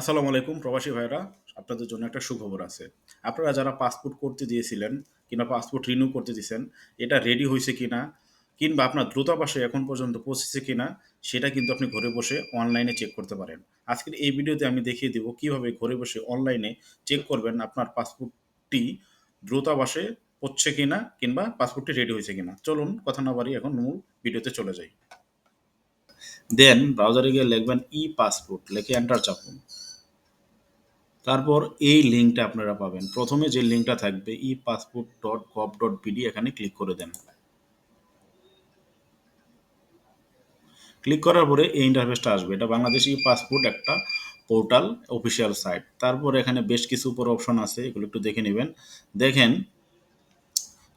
আসসালামু আলাইকুম, প্রবাসী ভাইরা আপনাদের জন্য একটা সুখবর আছে। আপনারা যারা পাসপোর্ট করতে দিয়েছিলেন কিংবা পাসপোর্ট রিনিউ করতে দিয়েছেন, এটা রেডি হয়েছে কিনা, কিংবা আপনার দ্রুতাবাসে এখন পর্যন্ত পৌঁছেছে কিনা, সেটা কিন্তু আপনি ঘরে বসে অনলাইনে চেক করতে পারেন। আজকের এই ভিডিওতে আমি দেখিয়ে দেবো কীভাবে ঘরে বসে অনলাইনে চেক করবেন আপনার পাসপোর্টটি দ্রুতাবাসে হচ্ছে কিনা, কিংবা পাসপোর্টটি রেডি হয়েছে কিনা। চলুন, কথা না বাড়ি এখন মূল ভিডিওতে চলে যাই। দেন ব্রাউজারে গিয়ে লিখবেন ই পাসপোর্ট লিখে এন্টার চাপুন। তারপর এই লিঙ্কটা আপনারা পাবেন। প্রথমে যে লিঙ্কটা থাকবে e passport dot gov dot BD এখানে ক্লিক করে দেন। ক্লিক করার পরে এই ইন্টারফেসটা আসবে। এটা বাংলাদেশ ই পাসপোর্ট একটা পোর্টাল অফিসিয়াল সাইট তারপর এখানে বেশ কিছু উপর অপশন আছে, এগুলো একটু দেখে নেবেন। দেখেন,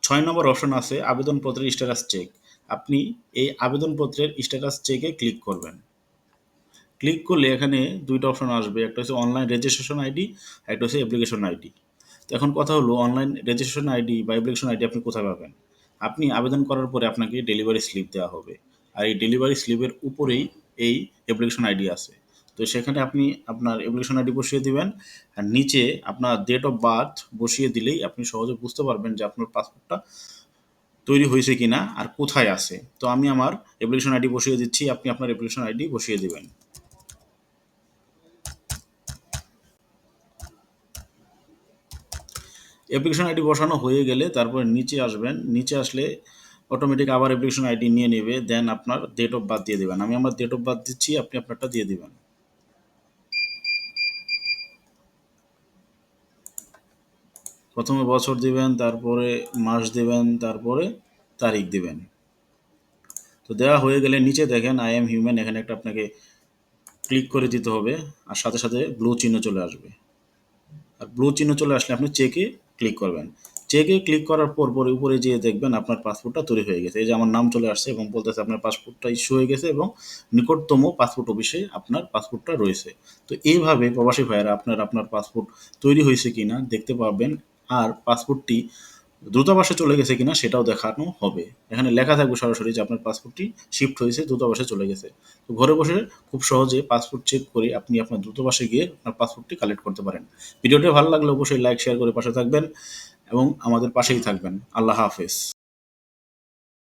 ছয় নম্বর অপশন আছে, আবেদনপত্রের স্ট্যাটাস চেক আপনি এই আবেদনপত্রের স্ট্যাটাস চেকে ক্লিক করবেন। ক্লিক করলে এখানে দুইটা অপশন আসবে। একটা হচ্ছে অনলাইন রেজিস্ট্রেশন আইডি একটা হচ্ছে অ্যাপ্লিকেশন আইডি তো এখন কথা হলো অনলাইন রেজিস্ট্রেশন আইডি বা অ্যাপ্লিকেশন আইডি আপনি কোথায় পাবেন? আপনি আবেদন করার পরে আপনাকে ডেলিভারি স্লিপ দেওয়া হবে। আর এই ডেলিভারি স্লিপের উপরেই এই অ্যাপ্লিকেশন আইডি আছে। তো সেখানে আপনি আপনার অ্যাপ্লিকেশন আইডি বসিয়ে দিবেন। আর নিচে আপনার ডেট অফ বার্থ বসিয়ে দিলেই আপনি সহজে বুঝতে পারবেন যে আপনার পাসপোর্টটা তৈরি হয়েছে কিনা আর কোথায় আছে। তো আমি আমার অ্যাপ্লিকেশন আইডি বসিয়ে দিচ্ছি। আপনি আপনার অ্যাপ্লিকেশন আইডি বসিয়ে দিবেন। অ্যাপ্লিকেশন আইডি বসানো হয়ে গেলে তারপরে নিচে আসবেন। নিচে আসলে অটোমেটিক আবার অ্যাপ্লিকেশন আইডি নিয়ে নেবে দেন আপনার ডেট অফ বার্থ দিয়ে দেবেন। আমি আমার ডেট অফ বার্থ দিচ্ছি, আপনি আপনারটা দিয়ে দেবেন। প্রথমে বছর দিবেন, তারপরে মাস দিবেন, তারপরে তারিখ দিবেন। তো দেওয়া হয়ে গেলে নিচে দেখেন আই এম হিউম্যান এখানে একটা আপনাকে ক্লিক করে দিতে হবে, আর সাথে সাথে ব্লু চিহ্ন চলে আসবে। আর ব্লু চিহ্ন চলে আসলে আপনি চেকে ক্লিক করবেন। চেকে ক্লিক করার পর পরে উপরে যেয়ে দেখবেন আপনার পাসপোর্টটা তৈরি হয়ে গেছে। এই যে আমার নাম চলে আসছে এবং বলতেছে আপনার পাসপোর্টটা ইস্যু হয়ে গেছে এবং নিকটতম পাসপোর্ট অফিসে আপনার পাসপোর্টটা রয়েছে। তো এইভাবে প্রবাসী ভাইয়েরা আপনার আপনার পাসপোর্ট তৈরি হয়েছে কিনা দেখতে পাবেন। আর পাসপোর্টটি দূতাবাসে চলে গেছে কিনা সেটাও দেখানো হবে। এখানে লেখা থাকবে সরাসরি যে আপনার পাসপোর্টটি শিফট হয়েছে, দূতাবাসে চলে গেছে। তো ঘরে বসে খুব সহজে পাসপোর্ট চেক করে আপনি আপনার দূতাবাসে গিয়ে আপনার পাসপোর্টটি কালেক্ট করতে পারেন। ভিডিওটি ভালো লাগলে অবশ্যই লাইক শেয়ার করে পাশে থাকবেন এবং আমাদের পাশেই থাকবেন। আল্লাহ হাফেজ।